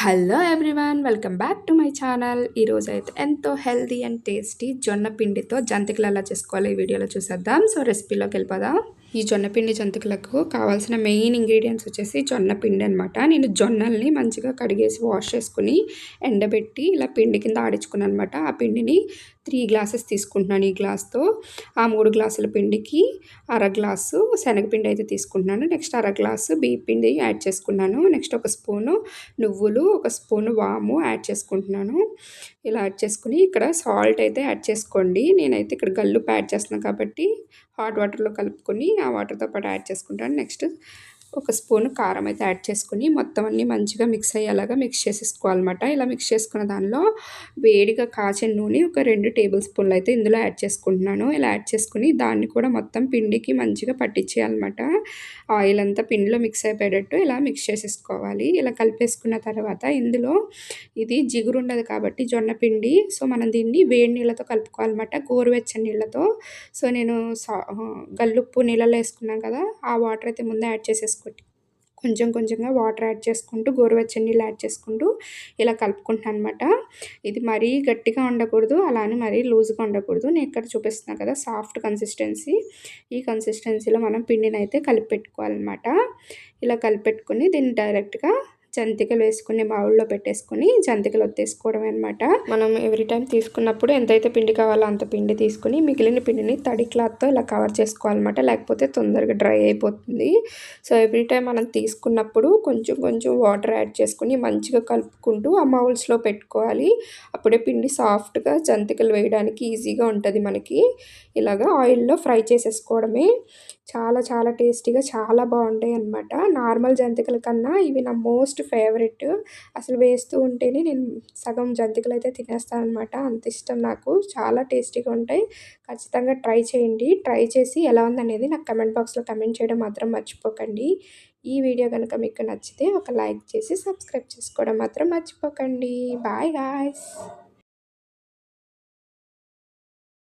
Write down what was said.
Hello everyone welcome back to my channel ఈరోజు అయితే ఎంతో హెల్తీ అండ్ టేస్టీ జొన్న పిండితో జంతికలు ఎలా చేసుకోవాలి ఈ వీడియోలో చూసేద్దాం. సో రెసిపీలోకి వెళ్ళిపోదాం. ఈ జొన్నపిండి జంతికలకు కావాల్సిన మెయిన్ ఇంగ్రీడియంట్స్ వచ్చేసి జొన్న పిండి అనమాట నేను జొన్నల్ని మంచిగా కడిగేసి వాష్ చేసుకుని ఎండబెట్టి ఇలా పిండి కింద ఆడించుకున్నాను అనమాట ఆ పిండిని త్రీ గ్లాసెస్ తీసుకుంటున్నాను ఈ గ్లాస్తో. ఆ మూడు గ్లాసుల పిండికి అర గ్లాసు శనగపిండి అయితే తీసుకుంటున్నాను. నెక్స్ట్ అర గ్లాసు బియ్య పిండి యాడ్ చేసుకున్నాను. నెక్స్ట్ ఒక స్పూను నువ్వులు ఒక స్పూను వాము యాడ్ చేసుకుంటున్నాను. ఇలా యాడ్ చేసుకుని ఇక్కడ సాల్ట్ అయితే యాడ్ చేసుకోండి. నేనైతే ఇక్కడ గల్లుపు యాడ్ చేస్తున్నాను కాబట్టి హాట్ వాటర్లో కలుపుకొని ఆ వాటర్తో పాటు యాడ్ చేసుకుంటాను. నెక్స్ట్ ఒక స్పూన్ కారం అయితే యాడ్ చేసుకుని మొత్తం అన్ని మంచిగా మిక్స్ అయ్యేలాగా మిక్స్ చేసేసుకోవాలన్నమాట. ఇలా మిక్స్ చేసుకున్న దానిలో వేడిగా కాచిన నూనె ఒక రెండు టేబుల్ స్పూన్లు అయితే ఇందులో యాడ్ చేసుకుంటున్నాను. ఇలా యాడ్ చేసుకుని దాన్ని కూడా మొత్తం పిండికి మంచిగా పట్టించేయాలన్నమాట. ఆయిల్ అంతా పిండిలో మిక్స్ అయిపోయేటట్టు ఇలా మిక్స్ చేసేసుకోవాలి. ఇలా కలిపేసుకున్న తర్వాత ఇందులో ఇది జిగురు ఉండదు కాబట్టి జొన్న పిండి. సో మనం దీన్ని వేడి నీళ్ళతో కలుపుకోవాలన్నమాట. గోరువెచ్చని నీళ్ళతో. సో నేను గల్లుప్పు నీళ్ళలో వేసుకున్నాను కదా ఆ వాటర్ అయితే ముందే యాడ్ చేసేసుకున్నాను వేసుకొని కొంచెం కొంచెంగా వాటర్ యాడ్ చేసుకుంటూ గోరువెచ్చని నీళ్ళు యాడ్ చేసుకుంటూ ఇలా కలుపుకుంటాను అనమాట ఇది మరీ గట్టిగా ఉండకూడదు అలానే మరీ లూజ్గా ఉండకూడదు నేను ఇక్కడ చూపిస్తున్నాను కదా సాఫ్ట్ కన్సిస్టెన్సీ. ఈ కన్సిస్టెన్సీలో మనం పిండిని అయితే కలిపి పెట్టుకోవాలన్నమాట ఇలా కలిపెట్టుకుని దీన్ని డైరెక్ట్గా జంతికలు వేసుకుని బౌల్లో పెట్టేసుకుని జంతికలు ఒత్తేసుకోవడం అనమాట మనం ఎవ్రీ టైం తీసుకున్నప్పుడు ఎంతైతే పిండి కావాలో అంత పిండి తీసుకుని మిగిలిన పిండిని తడి క్లాత్తో ఇలా కవర్ చేసుకోవాలన్నమాట. లేకపోతే తొందరగా డ్రై అయిపోతుంది. సో ఎవ్రీ టైం మనం తీసుకున్నప్పుడు కొంచెం కొంచెం వాటర్ యాడ్ చేసుకుని మంచిగా కలుపుకుంటూ ఆ మౌల్స్లో పెట్టుకోవాలి. అప్పుడే పిండి సాఫ్ట్గా జంతికలు వేయడానికి ఈజీగా ఉంటుంది మనకి. ఇలాగా ఆయిల్లో ఫ్రై చేసేసుకోవడమే చాలా చాలా టేస్టీగా చాలా బాగుంటాయి అనమాట నార్మల్ జంతికల కన్నా ఇవి నా మోస్ట్ మోస్ట్ ఫేవరెట్. అసలు వేస్తూ ఉంటేనే నేను సగం జంతికలు అయితే తినేస్తాను అనమాట అంత ఇష్టం నాకు. చాలా టేస్టీగా ఉంటాయి. ఖచ్చితంగా ట్రై చేయండి. ట్రై చేసి ఎలా ఉందనేది నాకు కమెంట్ బాక్స్లో కమెంట్ చేయడం మాత్రం మర్చిపోకండి. ఈ వీడియో కనుక మీకు నచ్చితే ఒక లైక్ చేసి సబ్స్క్రైబ్ చేసుకోవడం మాత్రం మర్చిపోకండి. Bye guys.